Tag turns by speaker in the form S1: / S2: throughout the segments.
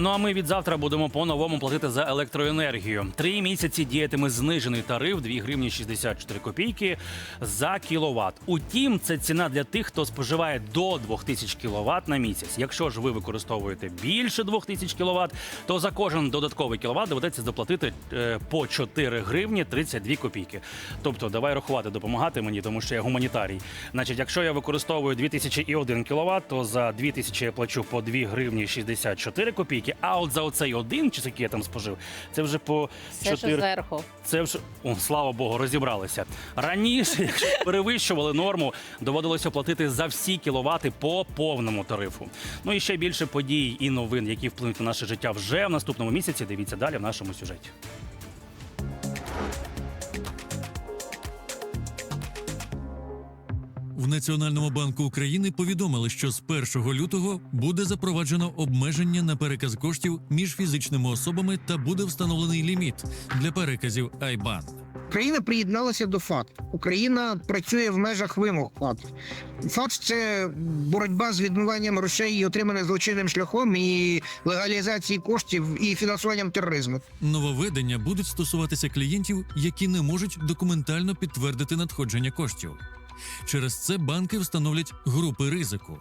S1: Ну а ми від завтра будемо по-новому платити за електроенергію. Три місяці діятиме знижений тариф 2 гривні 64 копійки за кіловат. Утім, це ціна для тих, хто споживає до 2000 кВт на місяць. Якщо ж ви використовуєте більше 2000 кВт, то за кожен додатковий кіловат доведеться заплатити е, по 4 гривні 32 копійки. Тобто, давай рахувати, допомагати мені, тому що я гуманітарій. Значить, якщо я використовую 2001 кВт, то за 2000 я плачу по 2 гривні 64 копійки. А от за оцей один, чи який я там спожив, це вже по
S2: Все, що
S1: 4...
S2: зверху.
S1: Це вже о, слава Богу, розібралися. Раніше, якщо перевищували норму, доводилося платити за всі кіловати по повному тарифу. Ну і ще більше подій і новин, які вплинуть на наше життя вже в наступному місяці. Дивіться далі в нашому сюжеті.
S3: В Національному банку України повідомили, що з 1 лютого буде запроваджено обмеження на переказ коштів між фізичними особами та буде встановлений ліміт для переказів IBAN.
S4: Україна приєдналася до ФАТ. Україна працює в межах вимог ФАТ. ФАТ це боротьба з відмиванням грошей, отриманих злочинним шляхом, і легалізації коштів і фінансуванням тероризму.
S3: Нововведення будуть стосуватися клієнтів, які не можуть документально підтвердити надходження коштів. Через це банки встановлять групи ризику.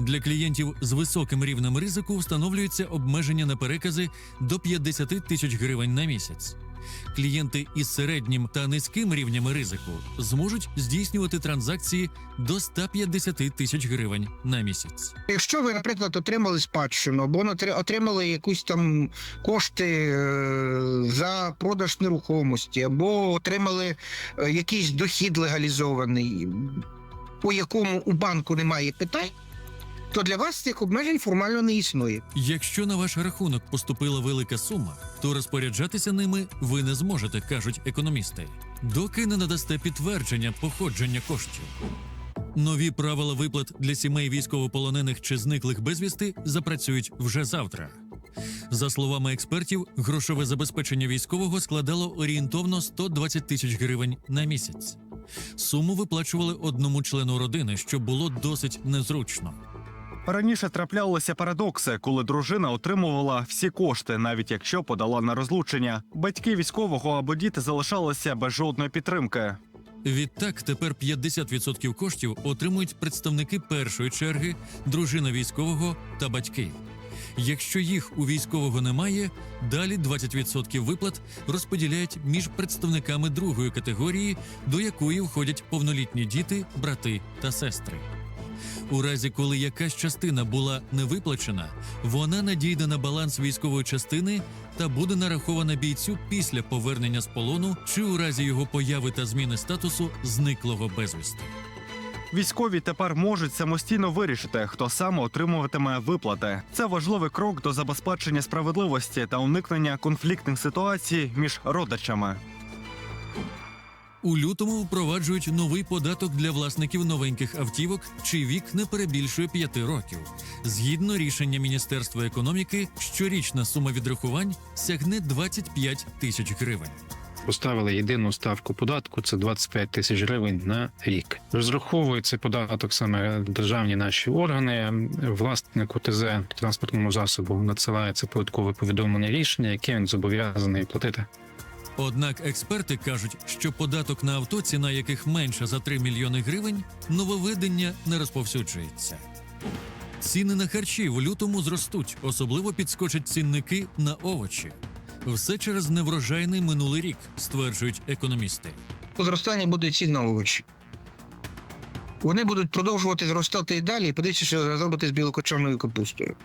S3: Для клієнтів з високим рівнем ризику встановлюється обмеження на перекази до 50 тисяч гривень на місяць. Клієнти із середнім та низьким рівнями ризику зможуть здійснювати транзакції до 150 тисяч гривень на місяць.
S4: Якщо ви, наприклад, отримали спадщину або отримали якісь там кошти е, за продаж нерухомості, або отримали е, якийсь дохід легалізований, по якому у банку немає питань, то для вас цих обмежень формально не існує.
S3: Якщо на ваш рахунок поступила велика сума, то розпоряджатися ними ви не зможете, кажуть економісти, доки не надасте підтвердження походження коштів. Нові правила виплат для сімей військовополонених чи зниклих безвісти запрацюють вже завтра. За словами експертів, грошове забезпечення військового складало орієнтовно 120 тисяч гривень на місяць. Суму виплачували одному члену родини, що було досить незручно.
S5: Раніше траплялися парадокси, коли дружина отримувала всі кошти, навіть якщо подала на розлучення. Батьки військового або діти залишалися без жодної підтримки.
S3: Відтак тепер 50% коштів отримують представники першої черги, дружина військового та батьки. Якщо їх у військового немає, далі 20% виплат розподіляють між представниками другої категорії, до якої входять повнолітні діти, брати та сестри. У разі, коли якась частина була не виплачена, вона надійде на баланс військової частини та буде нарахована бійцю після повернення з полону чи у разі його появи та зміни статусу зниклого безвісти.
S5: Військові тепер можуть самостійно вирішити, хто саме отримуватиме виплати. Це важливий крок до забезпечення справедливості та уникнення конфліктних ситуацій між родичами.
S3: У лютому впроваджують новий податок для власників новеньких автівок, чий вік не перебільшує 5 років. Згідно рішення Міністерства економіки, щорічна сума відрахувань сягне 25 тисяч гривень.
S6: Поставили єдину ставку податку це 25 тисяч гривень на рік. Розраховує цей податок саме державні наші органи. Власнику ТЗ транспортному засобу надсилається податкове повідомлення рішення, яке він зобов'язаний платити.
S3: Однак експерти кажуть, що податок на авто, ціна яких менша за 3 мільйони гривень, нововведення не розповсюджується. Ціни на харчі в лютому зростуть, особливо підскочать цінники на овочі. Все через неврожайний минулий рік, стверджують економісти.
S4: Зростання буде цін на овочі. Вони будуть продовжувати зростати і далі, і подивіться, що зробити з білокочорною капустою.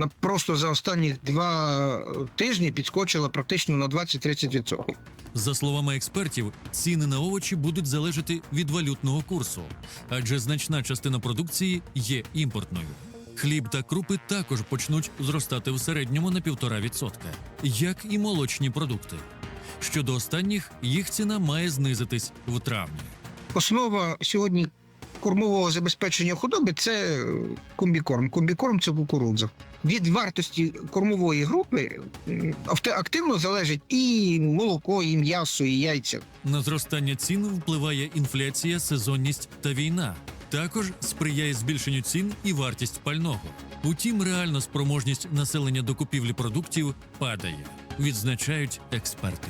S4: На просто за останні два тижні підскочила практично на 20-30%.
S3: За словами експертів, ціни на овочі будуть залежати від валютного курсу, адже значна частина продукції є імпортною. Хліб та крупи також почнуть зростати в середньому на 1,5%, як і молочні продукти. Щодо останніх, їх ціна має знизитись в травні.
S4: Основа сьогодні кормового забезпечення худоби це комбікорм. Комбікорм це кукурудза. Від вартості кормової групи активно залежить і молоко, і м'ясо, і яйця.
S3: На зростання цін впливає інфляція, сезонність та війна. Також сприяє збільшенню цін і вартість пального. Утім, реальна спроможність населення до купівлі продуктів падає, відзначають експерти.